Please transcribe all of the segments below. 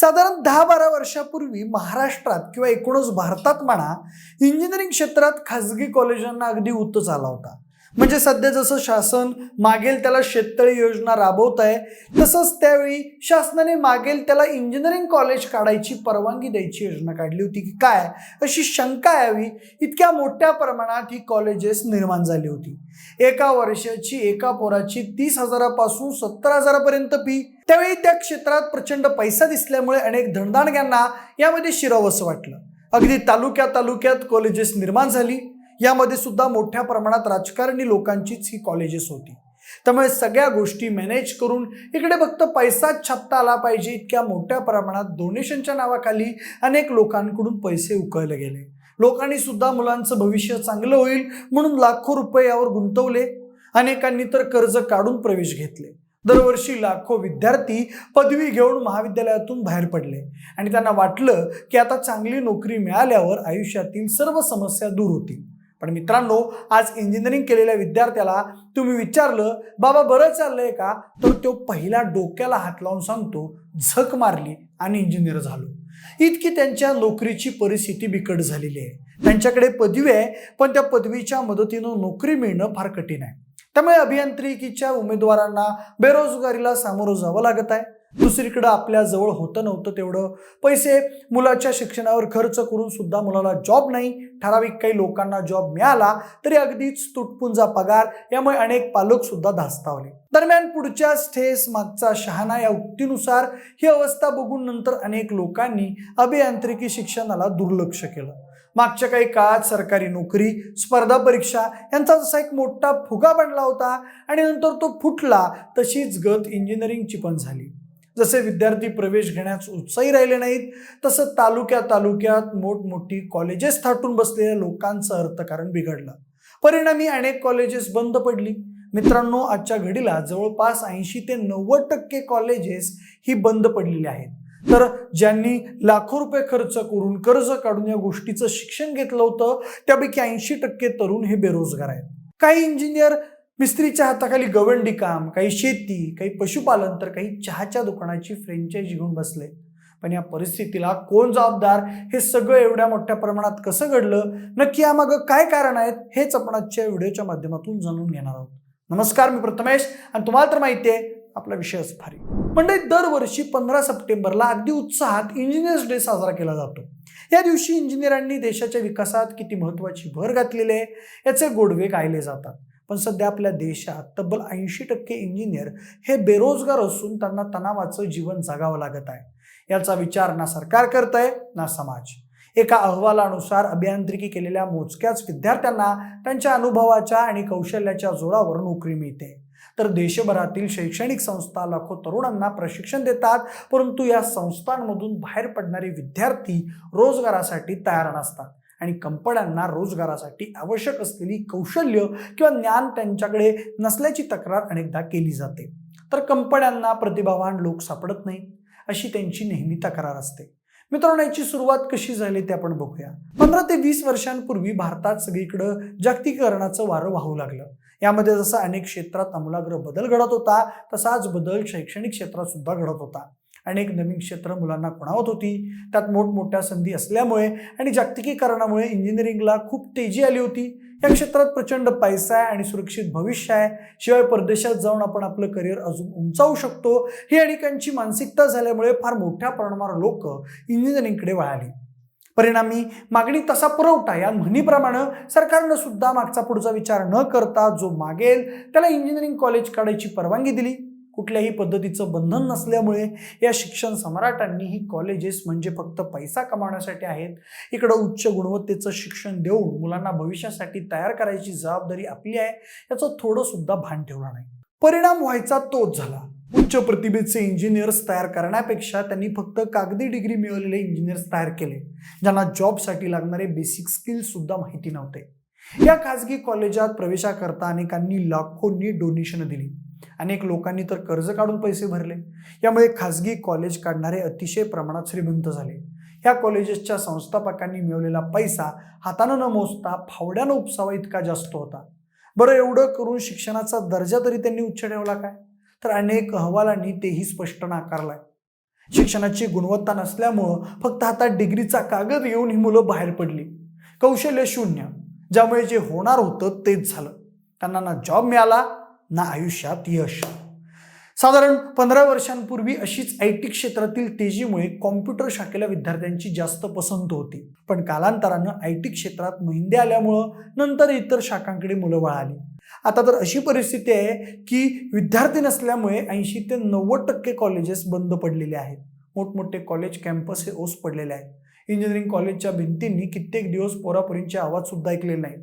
साधारण दहा बारा वर्षापूर्वी महाराष्ट्रात किंवा एकूणच भारतात म्हणा इंजिनिअरिंग क्षेत्रात खाजगी कॉलेजांना अगदी उतच आला होता. म्हणजे सध्या जसं शासन मागेल त्याला शेततळी योजना राबवत आहे तसंच त्यावेळी शासनाने मागेल त्याला इंजिनिअरिंग कॉलेज काढायची परवानगी द्यायची योजना काढली होती की काय? अशी शंका यावी इतक्या मोठ्या प्रमाणात ही कॉलेजेस निर्माण झाली होती. एका वर्षाची एका पोराची तीस हजारापासून सत्तर हजारापर्यंत फी त्यावेळी त्या क्षेत्रात प्रचंड पैसा दिसल्यामुळे अनेक धनदानग्यांना यामध्ये शिरावंसं वाटलं. अगदी तालुक्या तालुक्यात कॉलेजेस निर्माण झाली. यामध्ये सुद्धा मोठ्या प्रमाणात राजकारणी लोकांचीच ही कॉलेजेस होती. त्यामुळे सगळ्या गोष्टी मॅनेज करून इकडे फक्त पैसा छापता आला पाहिजे इतक्या मोठ्या प्रमाणात डोनेशनच्या नावाखाली अनेक लोकांकडून पैसे उकळले गेले. लोकांनी सुद्धा मुलांचं भविष्य चांगलं होईल म्हणून लाखो रुपये यावर गुंतवले. अनेकांनी तर कर्ज काढून प्रवेश घेतले. दरवर्षी लाखो विद्यार्थी पदवी घेऊन महाविद्यालयातून बाहेर पडले. आणि त्यांना वाटलं की आता चांगली नोकरी मिळाल्यावर आयुष्यातील सर्व समस्या दूर होतील. पण मित्रांनो आज इंजिनिअरिंग केलेल्या विद्यार्थ्याला तुम्ही विचारलं बाबा बरं चाललंय का? तर तो पहिला डोक्याला हात लावून सांगतो झक मारली आणि इंजिनियर झालो. इतकी त्यांच्या नोकरीची परिस्थिती बिकट झालेली आहे. त्यांच्याकडे पदवी आहे पण त्या पदवीच्या मदतीनं नोकरी मिळणं फार कठीण आहे. त्यामुळे अभियांत्रिकीच्या उमेदवारांना बेरोजगारीला सामोरं जावं लागत आहे. दुसरीकडं आपल्या जवळ होतं नव्हतं तेवढं. पैसे मुलाच्या शिक्षणावर खर्च करून सुद्धा मुलाला जॉब नाही ठराविक काही लोकांना जॉब मिळाला तरी अगदीच तुटपुंजा पगार यामुळे अनेक पालक सुद्धा धास्तावले. दरम्यान पुढच्या स्टेस मागचा शहाणा या उक्तीनुसार ही अवस्था बघून नंतर अनेक लोकांनी अभियांत्रिकी शिक्षणाला दुर्लक्ष केलं. मागच्या काही काळात सरकारी नोकरी स्पर्धा परीक्षा यांचा जसा एक मोठा फुगा बनला होता आणि नंतर तो फुटला तशीच गत इंजिनिअरिंगची पण झाली. जसे विद्यार्थी प्रवेश घेण्यास उत्साही राहिले नाहीत तसं तालुक्या तालुक्यात मोठमोठी कॉलेजेस थाटून बसलेल्या लोकांचं अर्थकारण बिघडलं. परिणामी अनेक कॉलेजेस बंद पडली. मित्रांनो आजच्या घडीला जवळपास ऐंशी ते नव्वद टक्के कॉलेजेस ही बंद पडलेली आहेत. तर ज्यांनी लाखो रुपये खर्च करून कर्ज काढून या गोष्टीचं शिक्षण घेतलं होतं त्यापैकी ऐंशी टक्के तरुण हे बेरोजगार आहेत. काही इंजिनियर मिस्त्रीच्या हाताखाली गवंडी काम काही शेती काही पशुपालन तर काही चहाच्या दुकानाची फ्रेंचायझी घेऊन बसले. पण या परिस्थितीला कोण जबाबदार? हे सगळं एवढ्या मोठ्या प्रमाणात कसं घडलं? नक्की यामागं काय कारण आहेत? हेच आपण आजच्या व्हिडिओच्या माध्यमातून जाणून घेणार आहोत. नमस्कार मी प्रथमेश. आणि तुम्हाला तर माहिती आहे आपला विषयच भारी. म्हणजे दरवर्षी पंधरा सप्टेंबरला अगदी उत्साहात इंजिनियर्स डे साजरा केला जातो. या दिवशी इंजिनियरांनी देशाच्या विकासात किती महत्त्वाची भर घातलेली आहे याचे गोडवे गायले जातात. पण सध्या आपल्या देशात तब्बल ऐंशी टक्के इंजिनियर हे बेरोजगार असून त्यांना तणावाचं जीवन जगावं लागत आहे. याचा विचार ना सरकार करत आहे ना समाज. एका अहवालानुसार अभियांत्रिकी केलेल्या मोजक्याच विद्यार्थ्यांना त्यांच्या अनुभवाच्या आणि कौशल्याच्या जोरावर नोकरी मिळते. तर देशभरातील शैक्षणिक संस्था लाखो तरुणांना प्रशिक्षण देतात परंतु या संस्थांमधून बाहेर पडणारे विद्यार्थी रोजगारासाठी तयार नसतात. आणि कंपन्यांना रोजगारासाठी आवश्यक असलेली कौशल्य किंवा ज्ञान त्यांच्याकडे नसल्याची तक्रार अनेकदा केली जाते. तर कंपन्यांना प्रतिभावान लोक सापडत नाही अशी त्यांची नेहमी तक्रार असते. मित्रांनो याची सुरुवात कशी झाली ते आपण बघूया. पंधरा ते वीस वर्षांपूर्वी भारतात सगळीकडं जागतिकीकरणाचं वारं वाहू लागलं. यामध्ये जसा अनेक क्षेत्रात आमूलाग्र बदल घडत होता तसाच बदल शैक्षणिक क्षेत्रात सुद्धा घडत होता. अनेक नवीन क्षेत्र मुलांना खुणावत होती. त्यात मोठमोठ्या संधी असल्यामुळे आणि जागतिकीकरणामुळे इंजिनिअरिंगला खूप तेजी आली होती. या क्षेत्रात प्रचंड पैसा आहे आणि सुरक्षित भविष्य आहे. शिवाय परदेशात जाऊन आपण आपलं करिअर अजून उंचावू शकतो. ही अनेकांची मानसिकता झाल्यामुळे फार मोठ्या प्रमाणावर लोक इंजिनिअरिंगकडे वळाली. परिणामी मागणी तसा पुरवठा या म्हणीप्रमाणे सरकारनं सुद्धा मागचा पुढचा विचार न करता जो मागेल त्याला इंजिनिअरिंग कॉलेज काढायची परवानगी दिली. कुठल्याही पद्धतीचं बंधन नसल्यामुळे या शिक्षण सम्राटांनी ही कॉलेजेस म्हणजे फक्त पैसा कमावण्यासाठी आहेत. इकडं उच्च गुणवत्तेचं शिक्षण देऊन मुलांना भविष्यासाठी तयार करायची जबाबदारी आपली आहे. याचं थोडंसुद्धा भान ठेवलं नाही. परिणाम व्हायचा तोच झाला. उच्च प्रतिभेचे इंजिनियर्स तयार करण्यापेक्षा त्यांनी फक्त कागदी डिग्री मिळवलेले इंजिनियर्स तयार केले. ज्यांना जॉबसाठी लागणारे बेसिक स्किल्स सुद्धा माहिती नव्हते. या खाजगी कॉलेजात प्रवेशाकरता अनेकांनी लाखोंनी डोनेशन दिली. अनेक लोकांनी तर कर्ज काढून पैसे भरले. यामुळे खाजगी कॉलेज काढणारे अतिशय प्रमाणात श्रीमंत झाले. या कॉलेजेसच्या संस्थापकांनी मिळवलेला पैसा हातानं न मोजता फावड्यानं उपसावा इतका जास्त होता. बरं एवढं करून शिक्षणाचा दर्जा तरी त्यांनी उच्च ठेवला काय? तर अनेक अहवालांनी तेही स्पष्ट नाकारलाय. शिक्षणाची गुणवत्ता नसल्यामुळं फक्त हातात डिग्रीचा कागद येऊन ही मुलं बाहेर पडली. कौशल्य शून्य. ज्यामुळे जे होणार होतं तेच झालं. त्यांना ना जॉब मिळाला ना आयुष्यात यश. साधारण पंधरा वर्षांपूर्वी अशीच आय टी क्षेत्रातील तेजीमुळे कॉम्प्युटर शाखेला विद्यार्थ्यांची जास्त पसंत होती. पण कालांतरानं आय टी क्षेत्रात महिंदे आल्यामुळं नंतर इतर शाखांकडे मुलं वळाली. आता तर अशी परिस्थिती आहे की विद्यार्थी नसल्यामुळे ऐंशी ते नव्वद टक्के कॉलेजेस बंद पडलेले आहेत. मोठमोठे कॉलेज कॅम्पस हे ओस पडलेले आहेत. इंजिनिअरिंग कॉलेजच्या भिंतींनी कित्येक दिवस पोरापोरींचे आवाजसुद्धा ऐकलेले नाहीत.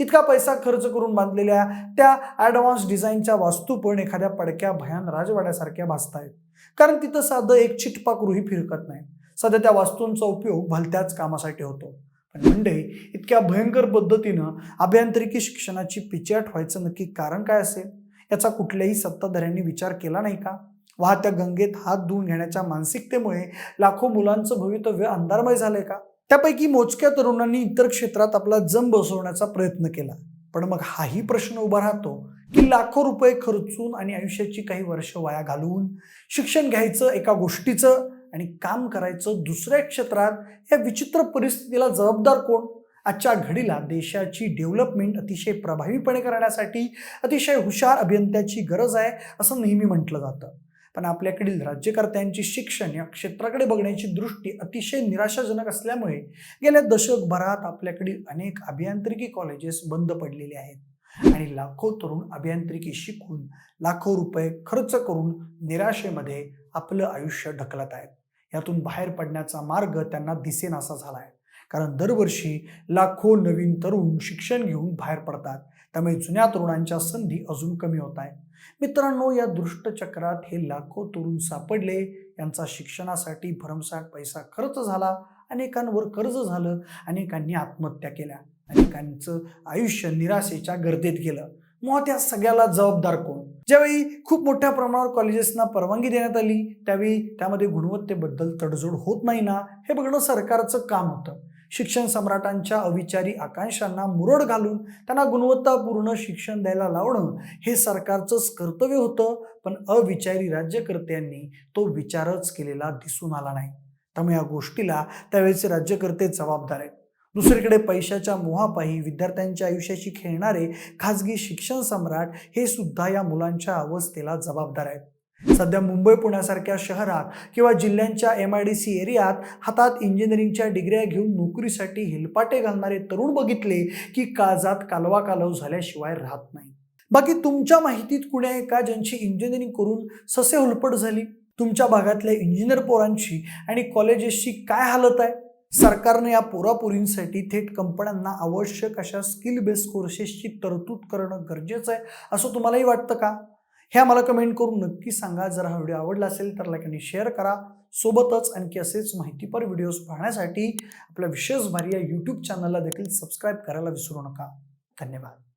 इतका पैसा खर्च करून बांधलेल्या त्या ॲडव्हान्स डिझाईनच्या वास्तू पण एखाद्या पडक्या भयान राजवाड्यासारख्या भासत आहेत कारण तिथं साधं एक चिटपाकरूही फिरकत नाही. सध्या त्या वास्तूंचा उपयोग भलत्याच कामासाठी होतो. पण म्हणजे इतक्या भयंकर पद्धतीनं अभियांत्रिकी शिक्षणाची पिचाट व्हायचं नक्की कारण काय असेल? याचा कुठल्याही सत्ताधाऱ्यांनी विचार केला नाही का? वाहत्या गंगेत हात धुवून घेण्याच्या मानसिकतेमुळे लाखो मुलांचं भवितव्य अंधारमय झालंय का? त्यापैकी मोजक्या तरुणांनी इतर क्षेत्रात आपला जम बसवण्याचा प्रयत्न केला. पण मग हाही प्रश्न उभा राहतो की लाखो रुपये खर्चून आणि आयुष्याची काही वर्ष वाया घालवून शिक्षण घ्यायचं एका गोष्टीचं आणि काम करायचं दुसऱ्या क्षेत्रात या विचित्र परिस्थितीला जबाबदार कोण? आजच्या घडीला देशाची डेव्हलपमेंट अतिशय प्रभावीपणे करण्यासाठी अतिशय हुशार अभियंत्याची गरज आहे असं नेहमी म्हटलं जातं. पण आपल्याकडील राज्यकर्त्यांची शिक्षण या क्षेत्राकडे बघण्याची दृष्टी अतिशय निराशाजनक असल्यामुळे गेल्या दशकभरात आपल्याकडील अनेक अभियांत्रिकी कॉलेजेस बंद पडलेले आहेत. आणि लाखो तरुण अभियांत्रिकी शिकून लाखो रुपये खर्च करून निराशेमध्ये आपलं आयुष्य ढकलत आहेत. यातून बाहेर पडण्याचा मार्ग त्यांना दिसेनासा झाला आहे कारण दरवर्षी लाखो नवीन तरुण शिक्षण घेऊन बाहेर पडतात. त्यामुळे जुन्या तरुणांच्या संधी अजून कमी होत आहेत. मित्रांनो या दुष्टचक्रात हे लाखो तरुण सापडले. यांचा शिक्षणासाठी भरमसाठ पैसा खर्च झाला. अनेकांवर कर्ज झालं. अनेकांनी आत्महत्या केल्या. अनेकांचं आयुष्य निराशेच्या गर्दीत गेलं. मुळात त्या सगळ्याला जबाबदार कोण? ज्यावेळी खूप मोठ्या प्रमाणावर कॉलेजेसना परवानगी देण्यात आली त्यावेळी त्यामध्ये गुणवत्तेबद्दल तडजोड होत नाही ना? हे बघणं सरकारचं काम होतं. शिक्षण सम्राटांच्या अविचारी आकांक्षांना मुरड घालून त्यांना गुणवत्तापूर्ण शिक्षण द्यायला लावणं हे सरकारचंच कर्तव्य होतं पण अविचारी राज्यकर्त्यांनी तो विचारच केलेला दिसून आला नाही. त्यामुळे या गोष्टीला त्यावेळेचे राज्यकर्ते जबाबदार आहेत. दुसरीकडे पैशाच्या मोहापायी विद्यार्थ्यांच्या आयुष्याशी खेळणारे खाजगी शिक्षण सम्राट हे सुद्धा या मुलांच्या अवस्थेला जबाबदार आहेत. सध्या मुंबई पुण्यासारख्या शहरात किंवा जिल्ह्यांच्या एम आय डी सी एरियात हातात इंजिनिअरिंगच्या डिग्र्या घेऊन नोकरीसाठी हेलपाटे घालणारे तरुण बघितले की काळजात कालवा कालव झाल्याशिवाय राहत नाही. बाकी तुमच्या माहितीत कुणी आहे का ज्यांची इंजिनिअरिंग करून ससे हुलपट झाली? तुमच्या भागातल्या इंजिनियर पोरांची आणि कॉलेजेसची काय हालत आहे? सरकारने या पोरापोरींसाठी थेट कंपन्यांना आवश्यक अशा स्किल बेस्ड कोर्सेसची तरतूद करणं गरजेचं आहे असं तुम्हालाही वाटतं का? हे आम्हाला कमेंट करून नक्की सांगा. जर हा व्हिडिओ आवडला असेल तर लाईक आणि शेअर करा. सोबतच आणखी असेच माहितीपर व्हिडिओज पाहण्यासाठी आपल्या विशेष भारी या यूट्यूब चॅनलला देखील सबस्क्राईब करायला विसरू नका. धन्यवाद.